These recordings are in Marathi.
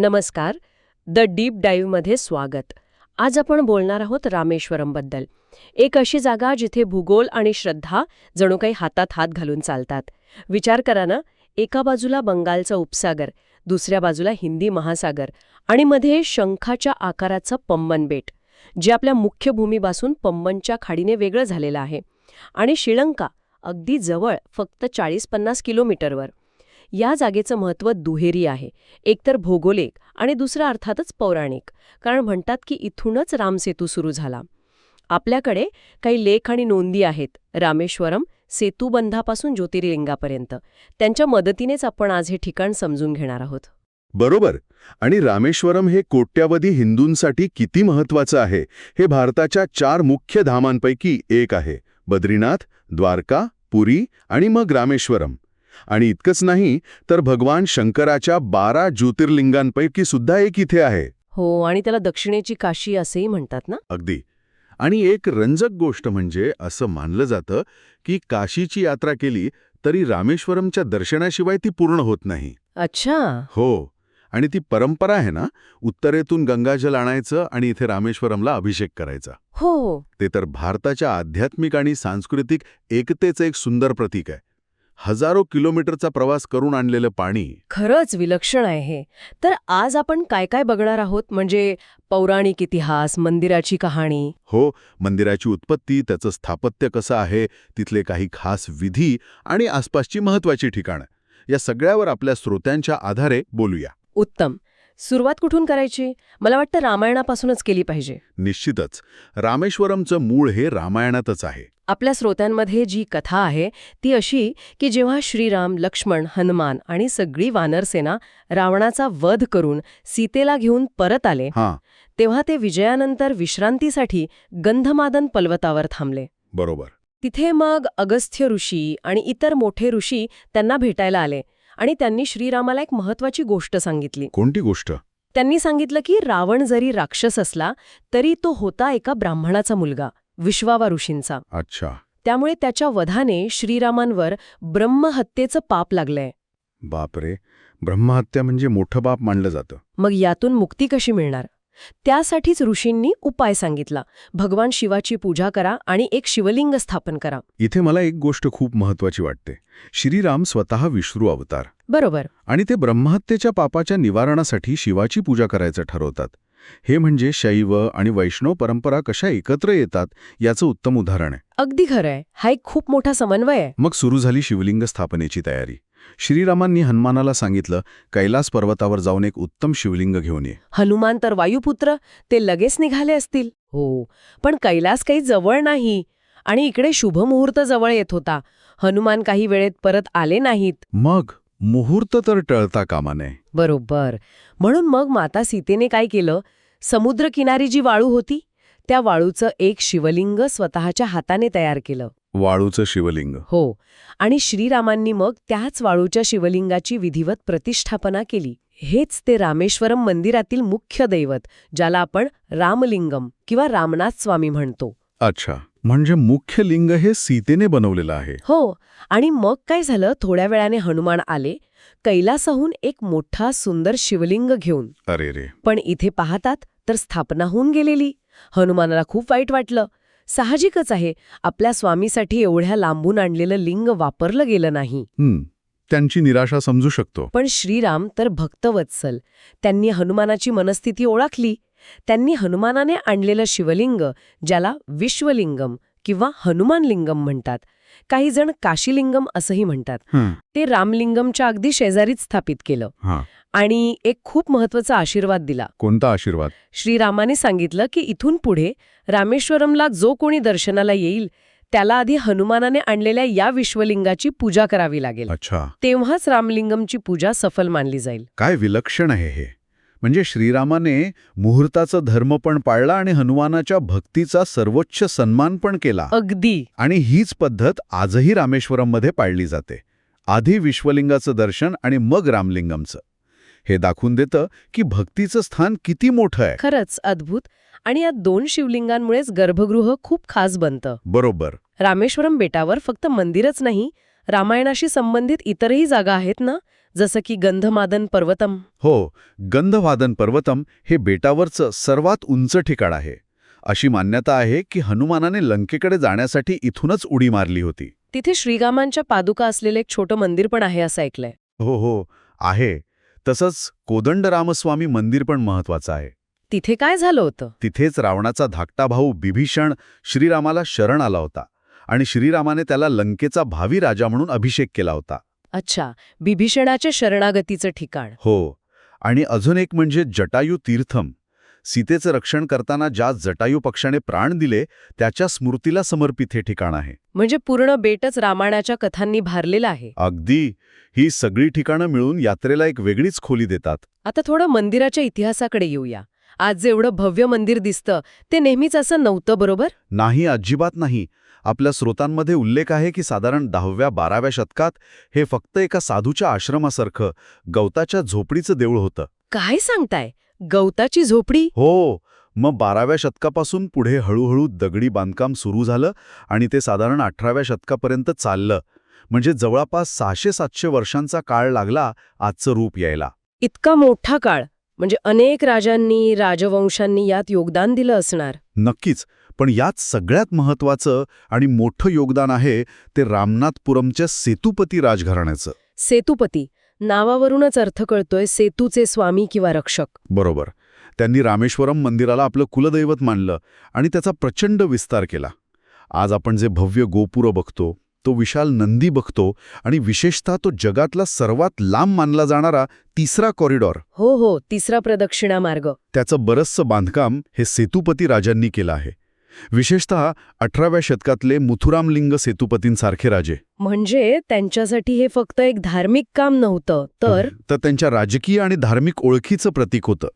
नमस्कार. द डीप डाईव्हमध्ये स्वागत. आज आपण बोलणार आहोत रामेश्वरमबद्दल एक अशी जागा जिथे भूगोल आणि श्रद्धा जणू काही हातात हात घालून चालतात. विचार करा ना एका बाजूला बंगालचा उपसागर दुसऱ्या बाजूला हिंदी महासागर आणि मध्ये शंखाच्या आकाराचं पम्मन बेट जे आपल्या मुख्य भूमीपासून पम्बनच्या खाडीने वेगळं झालेलं आहे. आणि श्रीलंका अगदी जवळ फक्त चाळीस पन्नास किलोमीटरवर. या जागेचं महत्त्व दुहेरी आहे. एकतर भौगोलिक आणि दुसरा अर्थातच पौराणिक. कारण म्हणतात की इथूनच रामसेतू सुरू झाला. आपल्याकडे काही लेख आणि नोंदी आहेत. रामेश्वरम सेतूबंधापासून ज्योतिर्लिंगापर्यंत. त्यांच्या मदतीनेच आपण आज हे ठिकाण समजून घेणार आहोत. बरोबर. आणि रामेश्वरम हे कोट्यावधी हिंदूंसाठी किती महत्वाचं आहे हे भारताच्या चार मुख्य धामांपैकी एक आहे. बद्रीनाथ द्वारका पुरी आणि मग रामेश्वरम. आणि इतकंच नाही तर भगवान शंकराच्या बारा ज्योतिर्लिंगांपैकी सुद्धा एक इथे आहे. हो आणि त्याला दक्षिणेची काशी असेही म्हणतात ना? अगदी. आणि एक रंजक गोष्ट म्हणजे असं मानलं जातं की काशीची यात्रा केली तरी रामेश्वरमच्या दर्शनाशिवाय ती पूर्ण होत नाही. अच्छा. हो. आणि ती परंपरा आहे ना उत्तरेतून गंगाजल आणायचं आणि इथे रामेश्वरमला अभिषेक करायचा. हो. हो ते तर भारताच्या आध्यात्मिक आणि सांस्कृतिक एकतेचं एक सुंदर प्रतीक आहे. हजारो किलोमीटरचा प्रवास करून आणलेलं पाणी खरंच विलक्षण आहे हे. तर आज आपण काय काय बघणार आहोत? म्हणजे पौराणिक इतिहास मंदिराची कहाणी. हो मंदिराची उत्पत्ती त्याचं स्थापत्य कसं आहे तिथले काही खास विधी आणि आसपासची महत्वाची ठिकाणं. या सगळ्यावर आपल्या श्रोत्यांच्या आधारे बोलूया. उत्तम. सुरुवात कुठून करायची? मला वाटतं रामायणापासूनच केली पाहिजे. निश्चितच. रामेश्वरमचं मूळ हे रामायणातच आहे. आपल्या श्रोत्यांमध्ये जी कथा आहे ती अशी की जेव्हा श्रीराम लक्ष्मण हनुमान आणि सगळी वानरसेना रावणाचा वध करून सीतेला घेऊन परत आले हां. तेव्हा ते विजयानंतर विश्रांतीसाठी गंधमादन पर्वतावर थांबले. बरोबर. तिथे मग अगस्त्य ऋषी आणि इतर मोठे ऋषी त्यांना भेटायला आले. आणि त्यांनी श्रीरामाला एक महत्वाची गोष्ट सांगितली. कोणती गोष्ट? त्यांनी सांगितलं की रावण जरी राक्षस असला तरी तो होता एका ब्राह्मणाचा मुलगा विश्वावा ऋषींचा. अच्छा. त्यामुळे त्याच्या वधाने श्रीरामांवर ब्रह्महत्येचं पाप लागलंय. बापरे. ब्रह्महत्या म्हणजे मोठं बाप मानलं जातं. मग यातून मुक्ती कशी मिळणार? त्यासाठीच ऋषींनी उपाय सांगितला. भगवान शिवाची पूजा करा आणि एक शिवलिंग स्थापन करा. इथे मला एक गोष्ट खूप महत्वाची वाटते. श्रीराम स्वतः विष्णू अवतार. बरोबर. आणि ते ब्रह्महत्येच्या पापाच्या निवारणासाठी शिवाची पूजा करायचं ठरवतात. हे म्हणजे शैव आणि वैष्णव परंपरा कशा एकत्र येतात याचं उत्तम उदाहरण आहे. अगदी खरंय हा एक खूप मोठा समन्वय आहे. मग सुरू झाली शिवलिंग स्थापनेची तयारी. श्रीरामांनी हनुमानाला सांगितलं कैलास पर्वतावर जाऊन एक उत्तम शिवलिंग घेऊन ये. हनुमान तर वायुपुत्र ते लगेच निघाले असतील. हो पण कैलास काही जवळ नाही आणि इकडे शुभमुहूर्त जवळ येत होता. हनुमान काही वेळेत परत आले नाहीत. मग? मुहूर्त तर टळता कामा नये बरोबर. म्हणून मग माता सीतेने काय केलं? समुद्रकिनारी जी वाळू होती त्या वाळूचं एक शिवलिंग स्वतःच्या हाताने तयार केलं. वाळूचं शिवलिंग. हो. आणि श्रीरामांनी मग त्याच वाळूच्या शिवलिंगाची विधिवत प्रतिष्ठापना केली. हेच ते रामेश्वरम मंदिरातील मुख्य दैवत ज्याला आपण रामलिंगम किंवा रामनाथ स्वामी म्हणतो. अच्छा. म्हणजे मुख्य लिंग हे सीतेने बनवलेलं आहे. हो. आणि मग काय झालं? थोड्या वेळाने हनुमान आले कैलासाहून एक मोठा सुंदर शिवलिंग घेऊन. अरे रे. पण इथे पाहतात तर स्थापना होऊन गेलेली. हनुमानाला खूप वाईट वाटलं. साहजिकच आहे. आपल्या स्वामीसाठी एवढ्या लांबून आणलेलं लिंग वापरलं गेलं नाही. हं, त्यांची निराशा समजू शकतो. पण श्रीराम तर भक्तवत्सल. त्यांनी हनुमानाची मनस्थिती ओळखली. त्यांनी हनुमानाने आणलेलं शिवलिंग ज्याला विश्वलिंगम किंवा हनुमानलिंगम म्हणतात. काही जण काशीलिंगम असंही म्हणतात. ते रामलिंगमच्या अगदी शेजारीच स्थापित केलं. आणि एक खूप महत्त्वाचा आशीर्वाद दिला. कोणता आशीर्वाद? श्रीरामाने सांगितलं की इथून पुढे रामेश्वरमला जो कोणी दर्शनाला येईल त्याला आधी हनुमानाने आणलेल्या या विश्वलिंगाची पूजा करावी लागेल. अच्छा. तेव्हाच रामलिंगमची पूजा सफल मानली जाईल. काय विलक्षण आहे हे. म्हणजे श्रीरामाने मुहूर्ताचा धर्म पण पाळला आणि हनुमानाच्या भक्तीचा सर्वोच्च सन्मान पण केला. अगदी. आणि हीच पद्धत आजही रामेश्वरममध्ये पाळली जाते. आधी विश्वलिंगाचं दर्शन आणि मग रामलिंगमचं. हे दाखवून देतं की भक्तीचं स्थान किती मोठं आहे. खरंच अद्भुत. आणि या दोन शिवलिंगांमुळेच गर्भगृह खूप खास बनतं. बरोबर. रामेश्वरम बेटावर फक्त मंदिरच नाही रामायणाशी संबंधित इतरही जागा आहेत ना? जसं की गंधमादन पर्वतम. हो गंधवादन पर्वतम हे बेटावरचं सर्वात उंच ठिकाण आहे. अशी मान्यता आहे की हनुमानाने लंकेकडे जाण्यासाठी इथूनच उडी मारली होती. तिथे श्रीरामांच्या पादुका असलेलं एक छोटं मंदिर पण आहे असं ऐकलंय. हो हो आहे. तसंच कोदंडरामस्वामी मंदिर पण महत्वाचं आहे. तिथे काय झालं होतं? तिथेच रावणाचा धाकटा भाऊ बिभीषण श्रीरामाला शरण आला होता आणि श्रीरामाने त्याला लंकेचा भावी राजा म्हणून अभिषेक केला होता. अच्छा बिभीषणाच्या शरणागतीचं ठिकाण. हो आणि अजून एक म्हणजे जटायू तीर्थम. सीतेचं रक्षण करताना ज्या जटायू पक्षाने प्राण दिले त्याच्या स्मृतीला समर्पित हे ठिकाण आहे. म्हणजे पूर्ण बेटच रामायणाच्या कथांनी भारलेलं आहे. अगदी. ही सगळी ठिकाणं मिळून यात्रेला एक वेगळीच खोली देतात. आता थोडं मंदिराच्या इतिहासाकडे येऊया. आज जे एवढं भव्य मंदिर दिसतं ते नेहमीच असं नव्हतं बरोबर? नाही अजिबात नाही. आपल्या स्रोतांमध्ये उल्लेख आहे की साधारण दहाव्या बाराव्या शतकात हे फक्त एका साधूच्या आश्रमासारखं गवताच्या झोपडीचं देऊळ होतं. काय सांगताय? गवताची झोपडी? हो. मग बाराव्या शतकापासून पुढे हळूहळू दगडी बांधकाम सुरू झालं आणि ते साधारण अठराव्या शतकापर्यंत चाललं. म्हणजे जवळपास सहाशे सातशे वर्षांचा काळ लागला आजचं रूप यायला. इतका मोठा काळ. म्हणजे अनेक राजांनी राजवंशांनी यात योगदान दिलं असणार. नक्कीच. पण यात सगळ्यात महत्वाचं आणि मोठं योगदान आहे ते रामनाथपुरमच्या सेतुपती राजघराण्याचं. सेतुपती. नावावरूनच अर्थ कळतोय सेतूचे स्वामी किंवा रक्षक. बरोबर. त्यांनी रामेश्वरम मंदिराला आपलं कुलदैवत मानलं आणि त्याचा प्रचंड विस्तार केला. आज आपण जे भव्य गोपुरं बघतो तो विशाल नंदी बघतो आणि विशेषतः तो जगातला सर्वात लांब मानला जाणारा तिसरा कॉरिडॉर. हो हो तिसरा प्रदक्षिणा मार्ग त्याचं बरंचसं बांधकाम हे सेतुपती राजांनी केलं आहे. विशेषतः अठराव्या शतकातले मुथुरामलिंग सेतुपतींसारखे राजे. म्हणजे त्यांच्यासाठी हे फक्त एक धार्मिक काम नव्हतं तर? तर त्यांच्या राजकीय आणि धार्मिक ओळखीचं प्रतीक होतं.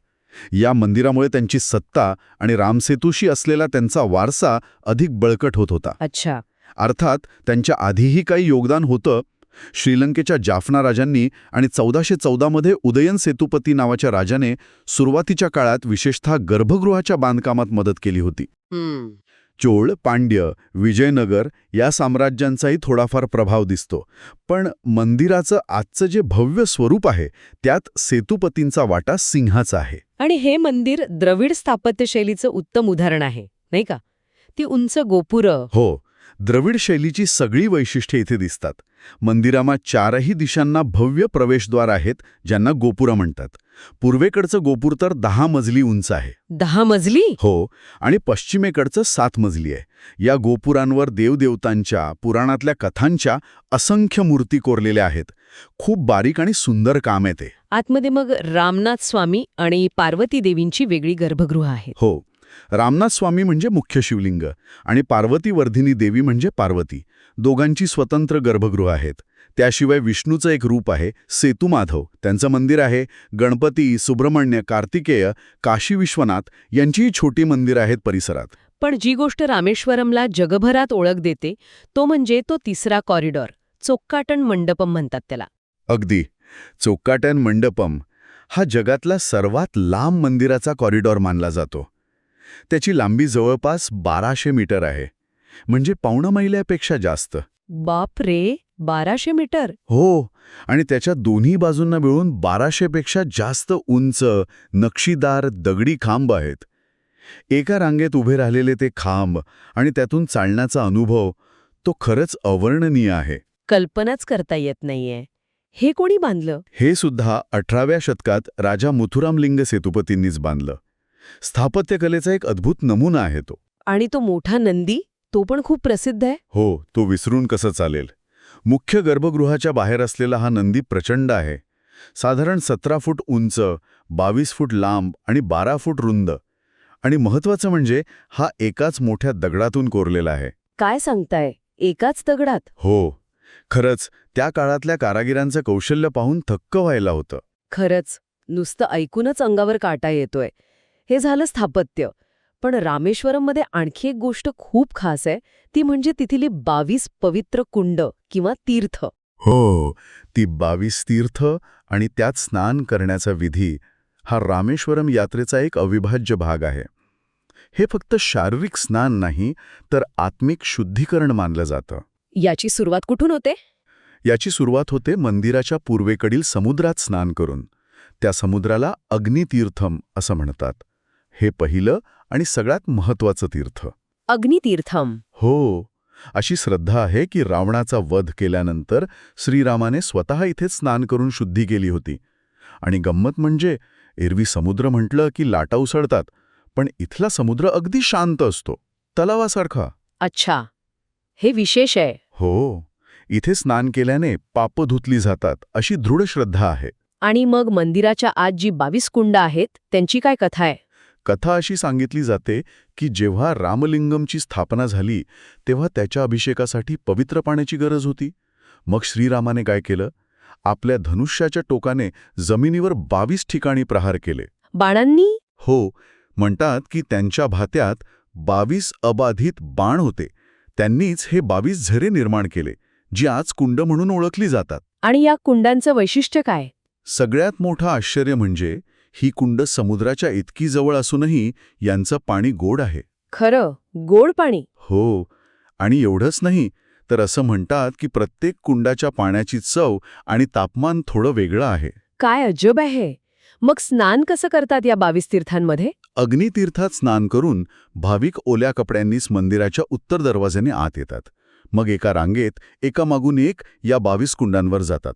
या मंदिरामुळे त्यांची सत्ता आणि रामसेतूशी असलेला त्यांचा वारसा अधिक बळकट होत होता. अच्छा. अर्थात त्यांच्या आधीही काही योगदान होतं श्रीलंकेच्या जाफना राजांनी आणि चौदाशे चौदामध्ये उदयन सेतुपती नावाच्या राजाने सुरुवातीच्या काळात विशेषतः गर्भगृहाच्या बांधकामात मदत केली होती. चोळ पांड्य विजयनगर या साम्राज्यांचाही थोडाफार प्रभाव दिसतो. पण मंदिराचं आजचं जे भव्य स्वरूप आहे त्यात सेतुपतींचा वाटा सिंहाचा आहे. आणि हे मंदिर द्रविड स्थापत्यशैलीचं उत्तम उदाहरण आहे नाही का? ती उंच गोपुरं हो. द्रविड शैलीची सगळी वैशिष्ट्ये इथे दिसतात. मंदिरामा चारही दिशांना भव्य प्रवेशद्वार आहेत ज्यांना गोपुरं म्हणतात. पूर्वेकडचं गोपूर तर दहा मजली उंच आहे. दहा मजली? हो आणि पश्चिमेकडचं सात मजली आहे. या गोपुरांवर देवदेवतांच्या पुराणातल्या कथांच्या असंख्य मूर्ती कोरलेल्या आहेत. खूप बारीक आणि सुंदर काम आहे ते. आतमध्ये मग रामनाथ स्वामी आणि पार्वती देवींची वेगळी गर्भगृह आहे. हो रामनाथ स्वामी म्हणजे मुख्य शिवलिंग आणि पार्वती वर्धिनी देवी म्हणजे पार्वती. दोघांची स्वतंत्र गर्भगृह आहेत. त्याशिवाय विष्णूचं एक रूप आहे सेतू माधव. त्यांचं मंदिर आहे गणपती सुब्रह्मण्य कार्तिकेय काशी विश्वनाथ यांचीही छोटी मंदिरं आहेत परिसरात. पण जी गोष्ट रामेश्वरमला जगभरात ओळख देते तो म्हणजे तो तिसरा कॉरिडॉर चोक्काटण मंडपम म्हणतात त्याला. अगदी. चोक्काटन मंडपम हा जगातला सर्वात लांब मंदिराचा कॉरिडॉर मानला जातो. त्याची लांबी जवळपास बाराशे मीटर आहे. म्हणजे पावणं मैल्यापेक्षा जास्त. बाप रे बाराशे मीटर? हो आणि त्याच्या दोन्ही बाजूंना मिळून बाराशेपेक्षा जास्त उंच नक्षीदार दगडी खांब आहेत. एका रांगेत उभे राहिलेले ते खांब आणि त्यातून चालण्याचा अनुभव तो खरंच अवर्णनीय आहे. कल्पनाच करता येत नाहीये. हे कोणी बांधलं? हे सुद्धा अठराव्या शतकात राजा मुथुरामलिंग सेतुपतींनीच बांधलं. स्थापत्यकलेचा एक अद्भुत नमुना आहे तो. आणि तो मोठा नंदी तो पण खूप प्रसिद्ध आहे. हो तो विसरून कसं चालेल? मुख्य गर्भगृहाच्या बाहेर असलेला हा नंदी प्रचंड आहे. साधारण सतरा फूट उंच बावीस फूट लांब आणि बारा फूट रुंद. आणि महत्वाचं म्हणजे हा एकाच मोठ्या दगडातून कोरलेला आहे. काय सांगताय? एकाच दगडात? हो. खरंच त्या काळातल्या कारागिरांचं कौशल्य पाहून थक्क व्हायला होतं. खरंच नुसतं ऐकूनच अंगावर काटा येतोय. हे झालं स्थापत्य. पण रामेश्वरममध्ये आणखी एक गोष्ट खूप खास आहे ती म्हणजे तिथली बावीस पवित्र कुंड किंवा तीर्थ. हो ती बावीस तीर्थ आणि त्यात स्नान करण्याचा विधी हा रामेश्वरम यात्रेचा एक अविभाज्य भाग आहे. हे फक्त शारीरिक स्नान नाही तर आत्मिक शुद्धीकरण मानलं जातं. याची सुरुवात कुठून होते? याची सुरुवात होते मंदिराच्या पूर्वेकडील समुद्रात स्नान करून. त्या समुद्राला अग्नितीर्थम असं म्हणतात. हे पहिलं आणि सगळ्यात महत्वाचं तीर्थ. अग्नितीर्थम. हो. अशी श्रद्धा आहे की रावणाचा वध केल्यानंतर श्रीरामाने स्वतः इथे स्नान करून शुद्धी केली होती. आणि गंमत म्हणजे एरवी समुद्र म्हटलं की लाटा उसळतात पण इथला समुद्र अगदी शांत असतो तलावासारखा. अच्छा. हे विशेष आहे. हो. इथे स्नान केल्याने पाप धुतली जातात अशी दृढ श्रद्धा आहे. आणि मग मंदिराच्या आत जी बावीस कुंड आहेत त्यांची काय कथा आहे? कथा अशी सांगितली जाते की जेव्हा रामलिंगमची स्थापना झाली तेव्हा त्याच्या अभिषेकासाठी पवित्र पाण्याची गरज होती. मग श्रीरामाने काय केलं? आपल्या धनुष्याच्या टोकाने जमिनीवर बावीस ठिकाणी प्रहार केले. बाणांनी? हो म्हणतात की त्यांच्या भात्यात बावीस अबाधित बाण होते. त्यांनीच हे बावीस झरे निर्माण केले जी आज कुंड म्हणून ओळखली जातात. आणि या कुंडांचं वैशिष्ट्य काय? सगळ्यात मोठं आश्चर्य म्हणजे ही कुंड समुद्राच्या इतकी जवळ असूनही यांचं पाणी गोड आहे. खरं गोड पाणी. हो आणि एवढंच नाही तर असं म्हणतात की प्रत्येक कुंडाच्या पाण्याची चव आणि तापमान थोडं वेगळं आहे. काय अजब आहे. मग स्नान कसं करतात या बावीस तीर्थांमध्ये? अग्नितीर्थात स्नान करून भाविक ओल्या कपड्यांनीच मंदिराच्या उत्तर दरवाज्याने आत येतात. मग एका रांगेत एका मागून एक या बावीस कुंडांवर जातात.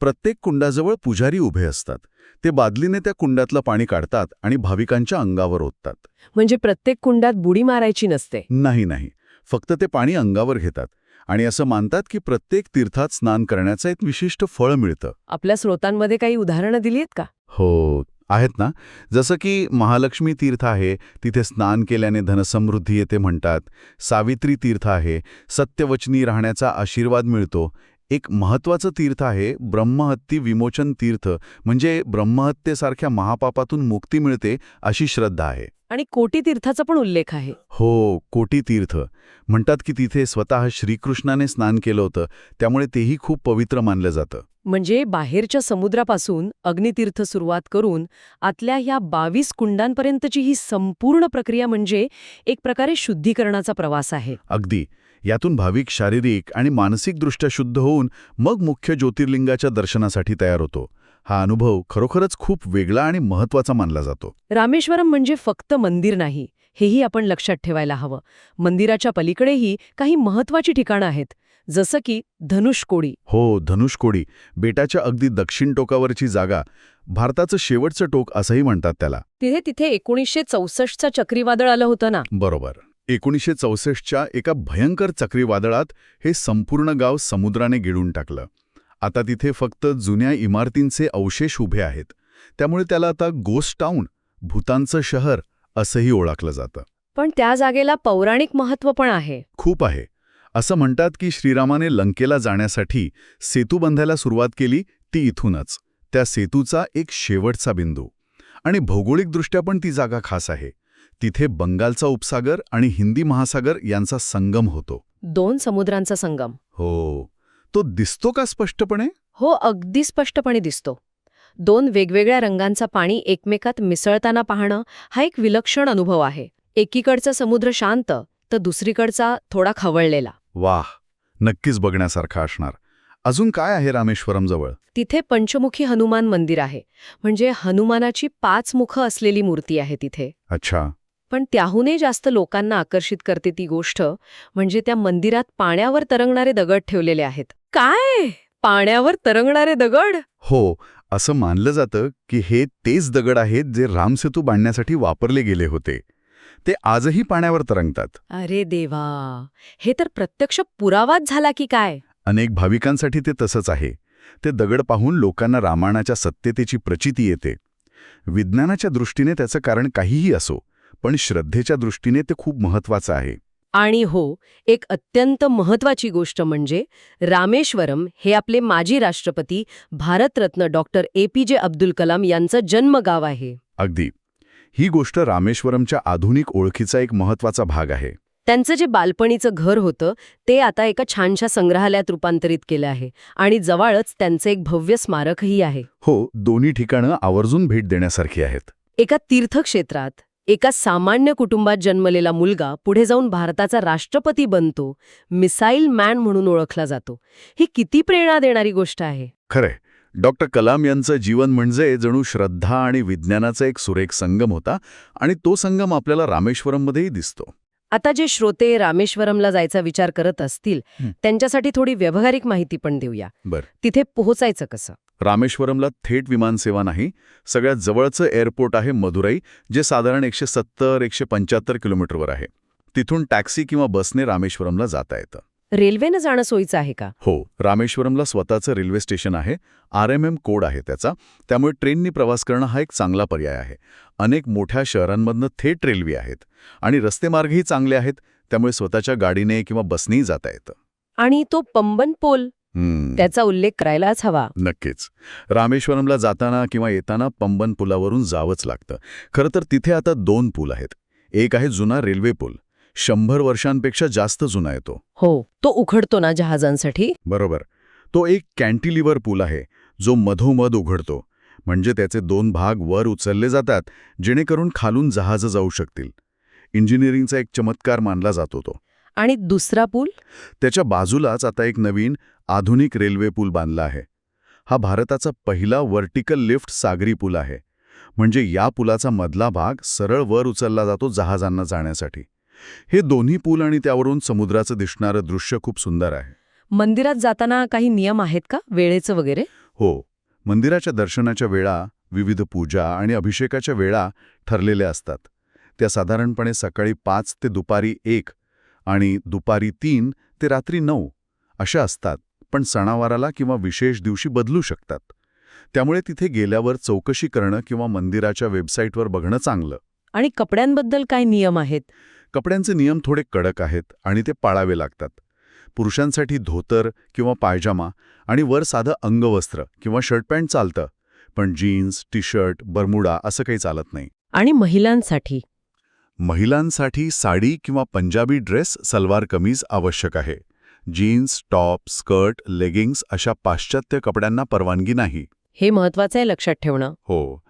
प्रत्येक कुंडाजवळ पुजारी उभे असतात. ते बादलीने त्या कुंडातलं पाणी काढतात आणि भाविकांच्या अंगावर ओततात. म्हणजे प्रत्येक कुंडात बुडी मारायची नसते. नाही नाही. फक्त ते पाणी अंगावर घेतात. आणि असं मानतात की प्रत्येक तीर्थात स्नान करण्याचं एक विशिष्ट फळ मिळतं. आपल्या स्रोतांमध्ये काही उदाहरणं दिली आहेत का? हो आहेत ना. जसं की महालक्ष्मी तीर्थ आहे तिथे स्नान केल्याने धनसमृद्धी येते म्हणतात. सावित्री तीर्थ आहे सत्यवचनी राहण्याचा आशीर्वाद मिळतो एक महत्वाचं तीर्थ आहे ब्रह्महत्ती विमोचन तीर्थ. म्हणजे ब्रह्महत्येसारख्या महापापातून मुक्ती मिळते अशी श्रद्धा आहे. आणि कोटी तीर्थाचा पण उल्लेख आहे. हो कोटी तीर्थ. म्हणतात की तिथे स्वतः श्रीकृष्णाने स्नान केलं होतं. त्यामुळे तेही खूप पवित्र मानलं जातं. म्हणजे बाहेरच्या समुद्रापासून अग्नितीर्थ सुरुवात करून आतल्या ह्या बावीस कुंडांपर्यंतची ही संपूर्ण प्रक्रिया म्हणजे एक प्रकारे शुद्धीकरणाचा प्रवास आहे. अगदी. यातून भाविक शारीरिक आणि मानसिकदृष्ट्या शुद्ध होऊन मग मुख्य ज्योतिर्लिंगाच्या दर्शनासाठी तयार होतो. हा अनुभव खरोखरच खूप वेगळा आणि महत्त्वाचा मानला जातो. रामेश्वरम म्हणजे फक्त मंदिर नाही हेही आपण लक्षात ठेवायला हवं. मंदिराच्या पलीकडेही काही महत्वाची ठिकाणं आहेत जसं की धनुष्कोडी. हो धनुष्कोडी. बेटाच्या अगदी दक्षिण टोकावरची जागा भारताचं शेवटचं टोक असंही म्हणतात त्याला. तिथे तिथे एकोणीसशे चौसष्टचं चक्रीवादळ आलं होतं ना? बरोबर. एकोणीसशे चौसष्टच्या एका भयंकर चक्रीवादळात हे संपूर्ण गाव समुद्राने गिळून टाकलं. आता तिथे फक्त जुन्या इमारतींचे अवशेष उभे आहेत. त्यामुळे त्याला आता गोस्ट टाऊन भूतांचं शहर असंही ओळखलं जातं. पण त्या जागेला पौराणिक महत्त्व पण आहे. खूप आहे. असं म्हणतात की श्रीरामाने लंकेला जाण्यासाठी सेतू बांधायला सुरुवात केली ती इथूनच. त्या सेतूचा एक शेवटचा बिंदू. आणि भौगोलिकदृष्ट्या पण ती जागा खास आहे. तिथे बंगालचा उपसागर आणि हिंदी महासागर यांचा संगम होतो. दोन समुद्रांचा संगम. हो. तो दिसतो का स्पष्टपणे? हो अगदी स्पष्टपणे दिसतो. दोन वेगवेगळ्या रंगांचा पाणी एकमेकात मिसळताना पाहणं हा एक विलक्षण अनुभव आहे. एकीकडचा समुद्र शांत तर दुसरीकडचा थोडा खवळलेला. वाह! नक्कीच बघण्यासारखा असणार. अजून काय आहे रामेश्वरमजवळ? तिथे पंचमुखी हनुमान मंदिर आहे. म्हणजे हनुमानाची पाच मुखं असलेली मूर्ती आहे तिथे. अच्छा. पण त्याहूनही जास्त लोकांना आकर्षित करते ती गोष्ट म्हणजे त्या मंदिरात पाण्यावर तरंगणारे दगड ठेवलेले आहेत. काय? पाण्यावर तरंगणारे दगड? हो असं मानलं जातं की हे तेच दगड आहेत जे रामसेतू बांधण्यासाठी वापरले गेले होते. ते आजही पाण्यावर तरंगतात. अरे देवा! हे तर प्रत्यक्ष पुरावाच झाला की काय? अनेक भाविकांसाठी ते तसंच आहे. ते दगड पाहून लोकांना रामायणाच्या सत्यतेची प्रचिती येते. विज्ञानाच्या दृष्टीने त्याचं कारण काहीही असो पण श्रद्धेच्या दृष्टीने ते खूप महत्वाचं आहे. आणि हो एक अत्यंत महत्वाची गोष्ट म्हणजे रामेश्वरम हे आपले माजी राष्ट्रपती भारतरत्न डॉक्टर ए पी जे अब्दुल कलाम यांचं जन्मगाव आहे. अगदी. ही गोष्ट रामेश्वरमच्या आधुनिक ओळखीचा एक महत्त्वाचा भाग आहे. त्यांचं जे बालपणीचं घर होतं ते आता एका छानशा संग्रहालयात रूपांतरित केलं आहे आणि जवळच त्यांचं एक भव्य स्मारकही आहे. हो दोन्ही ठिकाणं आवर्जून भेट देण्यासारखी आहेत. एका तीर्थक्षेत्रात. एका सामान्य कुटुंबात जन्मलेला मुलगा पुढे जाऊन भारताचा राष्ट्रपती बनतो मिसाईल मॅन म्हणून ओळखला जातो. ही किती प्रेरणा देणारी गोष्ट आहे? खरंय. डॉक्टर कलाम यांचं जीवन म्हणजे जणू श्रद्धा आणि विज्ञानाचा एक सुरेख संगम होता आणि तो संगम आपल्याला रामेश्वरममध्येही दिसतो. आता जे श्रोते रामेश्वरमला जायचा विचार करत असतील. त्यांच्यासाठी थोडी व्यावहारिक माहिती पण देऊया. बरं. तिथे पोहोचायचं कसं? रामेश्वरमला थेट विमानसेवा नाही सगळ्यात जवळचं एअरपोर्ट आहे मदुराई जे साधारण एकशे सत्तर एकशे पंच्याहत्तर किलोमीटरवर आहे. तिथून टॅक्सी किंवा बसने रामेश्वरमला जाता येतं. रेल्वेनं जाणं सोयीचं आहे का? हो रामेश्वरमला स्वतःचं रेल्वे स्टेशन आहे आर एम एम कोड आहे त्याचा त्यामुळे ट्रेननी प्रवास करणं हा एक चांगला पर्याय आहे. अनेक मोठ्या शहरांमधनं थेट रेल्वे आहेत आणि रस्तेमार्गही चांगले आहेत त्यामुळे स्वतःच्या गाडीने किंवा बसनेही जाता येतं. आणि तो पंबन पोल त्याचा उल्लेख करायलाच हवा. नक्कीच. रामेश्वरमला जाताना किंवा येताना पंबन पुलावरून जावंच लागतं. खरं तर तिथे आता दोन पूल आहेत. एक आहे जुना रेल्वे पूल. शंभर वर्षांपेक्षा जास्त जुना येतो हो तो उघडतो ना जहाजांसाठी? बरोबर. तो एक कॅन्टिलिव्हर पूल आहे जो मधोमध उघडतो. म्हणजे त्याचे दोन भाग वर उचलले जातात जेणेकरून खालून जहाजं जाऊ शकतील. इंजिनिअरिंगचा एक चमत्कार मानला जातो तो. आणि दुसरा पूल? त्याच्या बाजूलाच आता एक नवीन आधुनिक रेल्वे पूल बांधला आहे. हा भारताचा पहिला व्हर्टिकल लिफ्ट सागरी पूल आहे. म्हणजे या पुलाचा मधला भाग सरळ वर उचलला जातो जहाजांना जाण्यासाठी. हे दोन्ही पूल आणि त्यावरून समुद्राचं दिसणारं दृश्य खूप सुंदर आहे. मंदिरात जाताना काही नियम आहेत का? वेळेचं वगैरे? हो. मंदिराच्या दर्शनाच्या वेळा विविध पूजा आणि अभिषेकाच्या वेळा ठरलेल्या असतात. त्या साधारणपणे सकाळी पाच ते दुपारी एक आणि दुपारी तीन ते रात्री नऊ अशा असतात. पण सणावाराला किंवा विशेष दिवशी बदलू शकतात. त्यामुळे तिथे गेल्यावर चौकशी करणं किंवा मंदिराच्या वेबसाईटवर बघणं चांगलं. आणि कपड्यांबद्दल काय नियम आहेत? कपड्यांचे नियम थोडे कडक आहेत आणि ते पाळावे लागतात. पुरुषांसाठी धोतर किंवा पायजामा आणि वर साधं अंगवस्त्र किंवा शर्ट पॅन्ट चालतं पण जीन्स टी शर्ट बरमुडा असं काही चालत नाही. आणि महिलांसाठी? महिलांसाठी साडी किंवा पंजाबी ड्रेस सलवार कमीज आवश्यक आहे. जीन्स टॉप स्कर्ट लेगिंग्स अशा पाश्चात्य कपड्यांना परवानगी नाही. हे महत्वाचं आहे लक्षात ठेवणं. हो.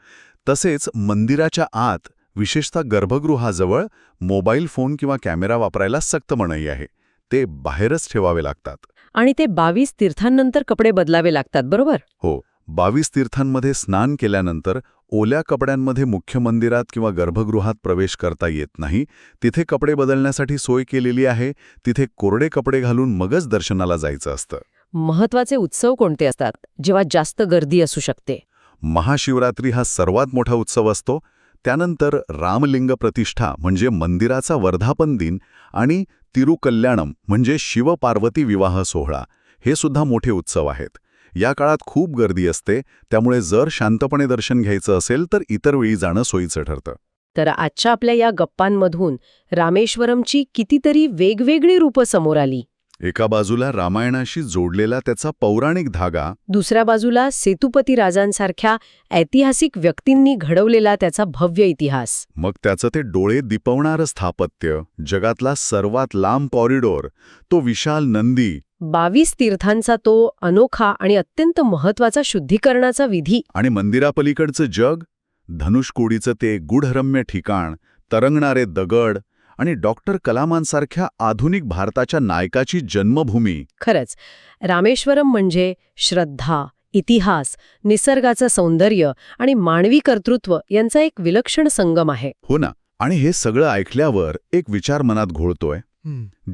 तसेच मंदिराच्या आत विशेषतः गर्भगृहाजवळ मोबाईल फोन किंवा कॅमेरा वापरायला सक्त मनाई आहे. ते बाहेरच ठेवावे लागतात. आणि ते बावीस तीर्थांनंतर कपडे बदलावे लागतात बरोबर? हो. बावीस तीर्थांमध्ये स्नान केल्यानंतर ओल्या कपड्यांमध्ये मुख्य मंदिरात किंवा गर्भगृहात प्रवेश करता येत नाही तिथे कपडे बदलण्यासाठी सोय केलेली आहे तिथे कोरडे कपडे घालून मगच दर्शनाला जायचं असतं. महत्त्वाचे उत्सव कोणते असतात जेव्हा जास्त गर्दी असू शकते? महाशिवरात्री हा सर्वात मोठा उत्सव असतो त्यानंतर रामलिंग प्रतिष्ठा म्हणजे मंदिराचा वर्धापन दिन आणि तिरुकल्याणम म्हणजे शिवपार्वती विवाह सोहळा हे सुद्धा मोठे उत्सव आहेत. या काळात खूप गर्दी असते त्यामुळे जर शांतपणे दर्शन घ्यायचं असेल तर इतर वेळी जाणं सोयीचं ठरतं. तर आजच्या आपल्या या गप्पांमधून रामेश्वरमची कितीतरी वेगवेगळी रूपं समोर आली. एका बाजूला रामायणाशी जोडलेला त्याचा पौराणिक धागा दुसऱ्या बाजूला सेतुपती राजांसारख्या ऐतिहासिक व्यक्तींनी घडवलेला त्याचा भव्य इतिहास. मग त्याचं ते डोळे दिपवणारं स्थापत्य जगातला सर्वात लांब कॉरिडोर तो विशाल नंदी बावीस तीर्थांचा तो अनोखा आणि अत्यंत महत्त्वाचा शुद्धीकरणाचा विधी. आणि मंदिरापलीकडचं जग धनुषकोडीचं ते गुढरम्य ठिकाण तरंगणारे दगड आणि डॉक्टर कलामांसारख्या आधुनिक भारताच्या नायकाची जन्मभूमी. खरंच रामेश्वरम म्हणजे श्रद्धा इतिहास निसर्गाचं सौंदर्य आणि मानवी कर्तृत्व यांचा एक विलक्षण संगम आहे. हो ना आणि हे सगळं ऐकल्यावर एक विचार मनात घोळतोय.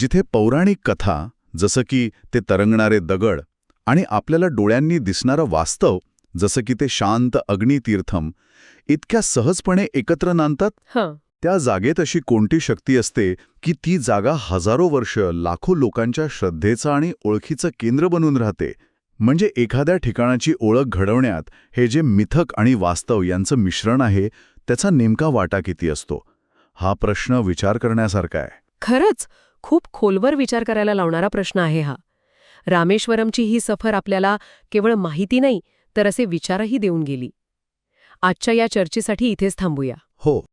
जिथे पौराणिक कथा जसं की ते तरंगणारे दगड आणि आपल्याला डोळ्यांनी दिसणारं वास्तव जसं की ते शांत अग्नितीर्थम इतक्या सहजपणे एकत्र नांदतात? त्या जागेत अशी कोणती शक्ती असते की ती जागा हजारो वर्ष लाखो लोकांच्या श्रद्धेचं आणि ओळखीचं केंद्र बनून राहते? म्हणजे एखाद्या ठिकाणाची ओळख घडवण्यात हे जे मिथक आणि वास्तव यांचं मिश्रण आहे त्याचा नेमका वाटा किती असतो? हा प्रश्न विचार करण्यासारखा आहे. खरंच? खूप खोलवर विचार करायला लावणारा प्रश्न आहे हा. रामेश्वरमची ही सफर आपल्याला केवळ माहिती नाही तर असे विचारही देऊन गेली. आजच्या या चर्चेसाठी इथेच थांबूया. हो.